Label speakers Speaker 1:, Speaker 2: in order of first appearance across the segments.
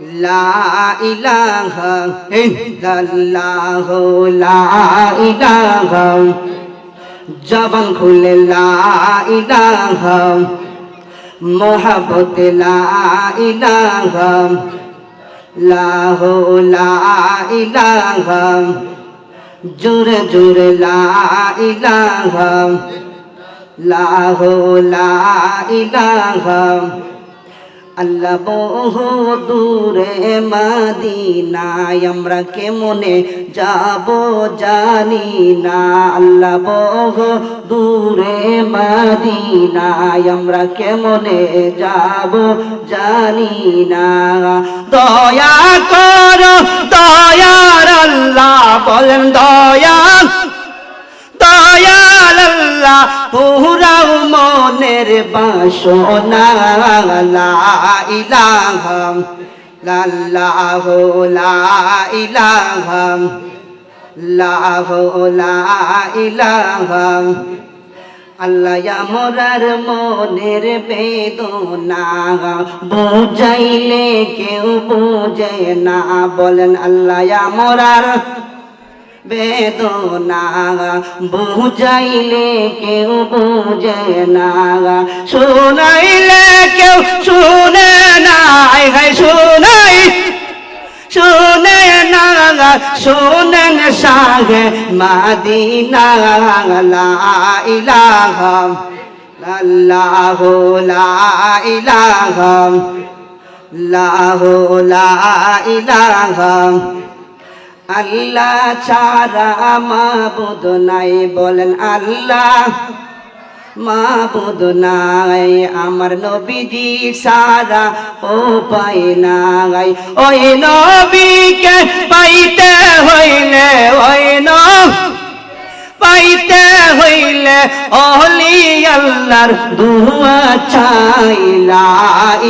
Speaker 1: লা ইলাহা ইল্লাল্লাহ, লা ইলাহা। জবান খুলে, লা ইলাহা। মোহাবত লা ইলাহা। লাহ, লা ইলাহা। জোরে জোরে, লা ইলাহা। লাহ, লা ইলাহা। আল্লাহ বহু দূরে মদিনায় আমরা কেমনে যাব জানি না। আল্লাহ বহু দূরে মদিনায় আমরা কেমনে যাব জানি না। দয়া করো, দয়ার আল্লাহ বলেন, দয়া পুরাও মনের বাসনা। আল্লাহ আমরার মনের বেদনা বুঝাইলে কেউ বুঝে না। বলেন আল্লাহ আমরার বেদনা বুঝাইলে কেউ বুঝে না শুনাইলে কেউ শুনে না হাই শুনাই। শুনে না শুনেন সাগে মাদিনা লা ইলাহা আল্লাহ লা ইলাহা লাহ লা ইলাহা আল্লাহ ছাড়া মাবুদ নাই বলেন আল্লাহ। মাবুদ নাই, আমার নবীজি সারা ও পাই নাই। ওই নবীকে পাইতে হইলে, ওই পাইতে হইলে অলি আল্লাহর দুয়া চাইলা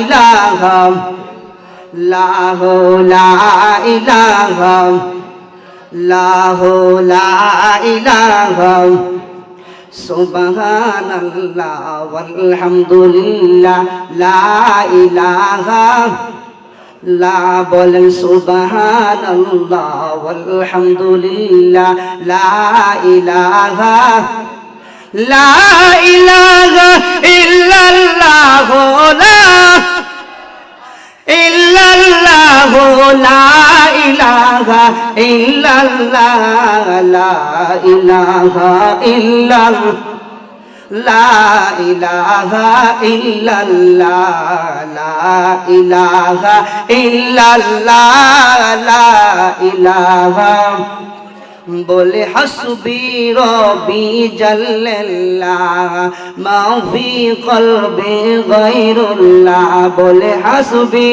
Speaker 1: ইলাহা, লাহ লা ইলাহা লাহ লা ইলাহা সুবহানাল্লাহ ওয়ালহামদুলিল্লাহ লা ইলাহা লা বলেন সুবহানাল্লাহ ওয়ালহামদুলিল্লাহ লা ইলাহা লা ইলাহা ইল্লাল্লাহ লা ইল্লাল্লাহ লা ইলাহা ইল্লাল্লাহ, লা ইলাহা ইল্লাল্লাহ, লা ইলাহা ইল্লাল্লাহ, লা ইলাহা ইল্লাল্লাহ, লা ইলাহা। বলে, হাসবি রবি জাল্লাল্লাহ মাফি কলবে গায়রুল্লাহ। বলে, হাসবি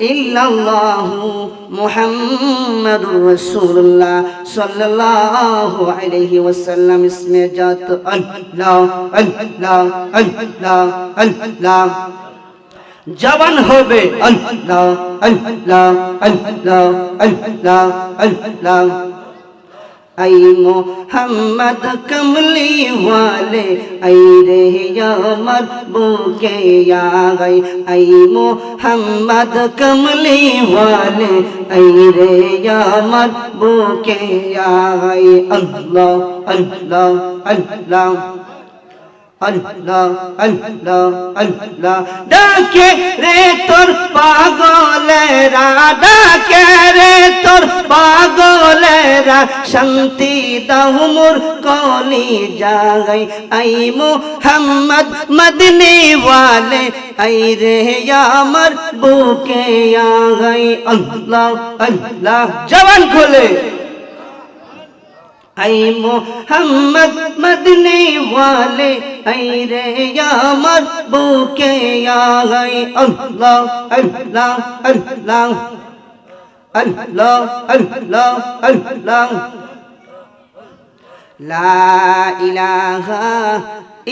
Speaker 1: ইলাহা লা ইলাহা ইল্লাল্লাহু মুহাম্মাদুর রাসূলুল্লাহ সাল্লাল্লাহু আলাইহি ওয়াসাল্লাম ইসমে জাত আল্লাহ আল্লাহ আল্লাহ আল্লাহ জবান হবে আল্লাহ আল্লাহ আল্লাহ আল্লাহ আল্লাহ আই মোহাম্মদ কমলি ওয়ালে আই রে আমার বুকে আই আই মোহাম্মদ কমলি ওয়ালে আই রে আমার বুকে আল্লাহ আল্লাহ আল্লাহ আল্লাহ ডাকে রে তোর পাগলেরা, ডাকে রে তোর পাগলেরা। শান্তি দাও মোর কলি জাগাই। আই মোহাম্মদ মদনী ওয়ালে আই রে আমার বুকে আগাই। আল্লাহ আল্লাহ। জবান খোলে। আই মোহাম্মদ মদনী ওয়ালে, আই রে আমার বুকে আগাই। আল্লাহ আল্লাহ আল্লাহ আল্লাহ আল্লাহ আল্লাহ। লা ইলাহা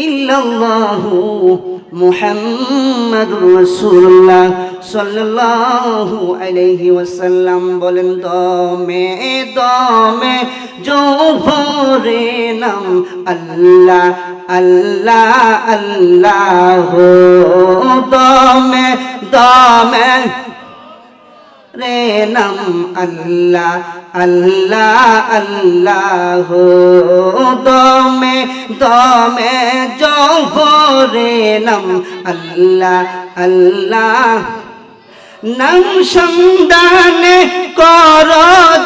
Speaker 1: ইল্লাল্লাহু মুহাম্মাদুর রাসূলুল্লাহ সাল্লাল্লাহু আলাইহি ওয়াসাল্লাম বলেন, দমে দমে জোহরে নাম আল্লাহ আল্লাহ আল্লাহ দমে দমে রে নাম আল্লাহ আল্লাহ আল্লাহ। দমে দমে জোহরে নাম আল্লাহ আল্লাহ। নাম সন্ধানে কর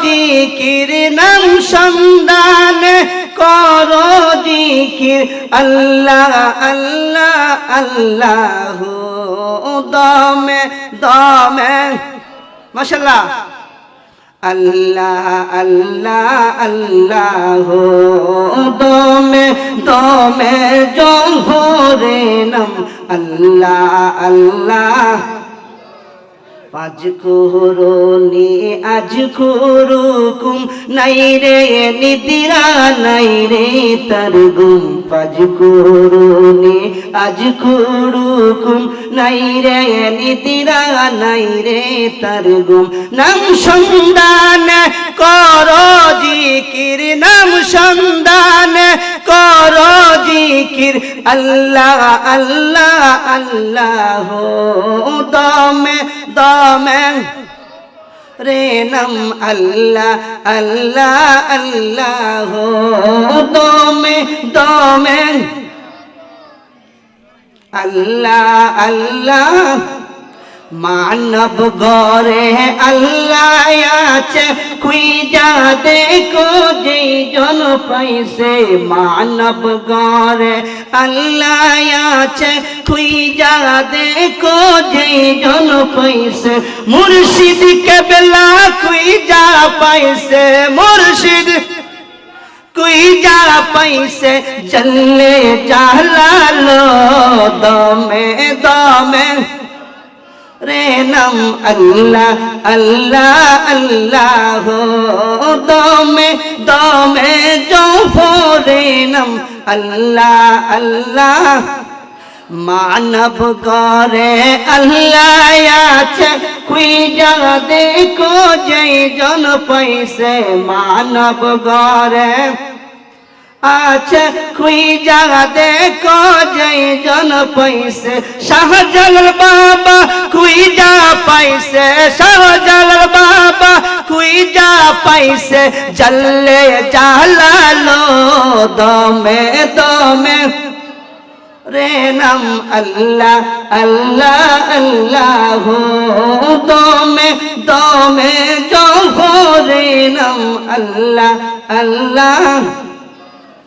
Speaker 1: দিকির নাম সন্ধানে কর দিকির আল্লাহ আল্লাহ আল্লাহ। দমে দমে মাশাল্লাহ আল্লাহ আল্লাহ আল্লাহ দমে দমে জোহরে নাম। আল্লাহ আল্লাহ। পাঁচ কুহরনি আজ কুরুকুম নাই রে নিদিরা নাই রে তার গুম। পাঁচ কুহরনি আজ কুরুকুম নাই রে নিদিরা নাই রে তার গুম। নাম সন্ধান কর জিকির, নাম সন্ধান কর জিকির। আল্লাহ আল্লাহ আল্লাহ দমে দমে রে নম আল্লাহ আল্লাহ আল্লাহ দমে দমে আল্লাহ আল্লাহ মানব গরে আল্লাহ আছে। খুইজা দেখো যেই জন পাইছে মানব গরে আল্লাহ খুইজা দেখো যেই জন পাইছে। মুর্শিদ কেবলা খুইজা পাইছে, মুর্শিদ কুই যা পাইছে। চললে চালালো দমে দমে। রে নাম আল্লাহ আল্লাহ আল্লাহ দমে দমে জোফরে নাম আল্লাহ আল্লাহ। মানব করে আল্লাহ আছে খুইজা দেখো যেই জন পাইছে মানব গরে আছে খুইজা দেখো, যেই জন পাইছে। শাহজালাল বাবা খুইজা পাইছে, শাহজালাল বাবা খুইজা পাইছে। জল্লে জালালো দমে দমে। রে নাম আল্লাহ আল্লাহ আল্লাহ দমে দমে। জোহরে নাম আল্লাহ আল্লাহ।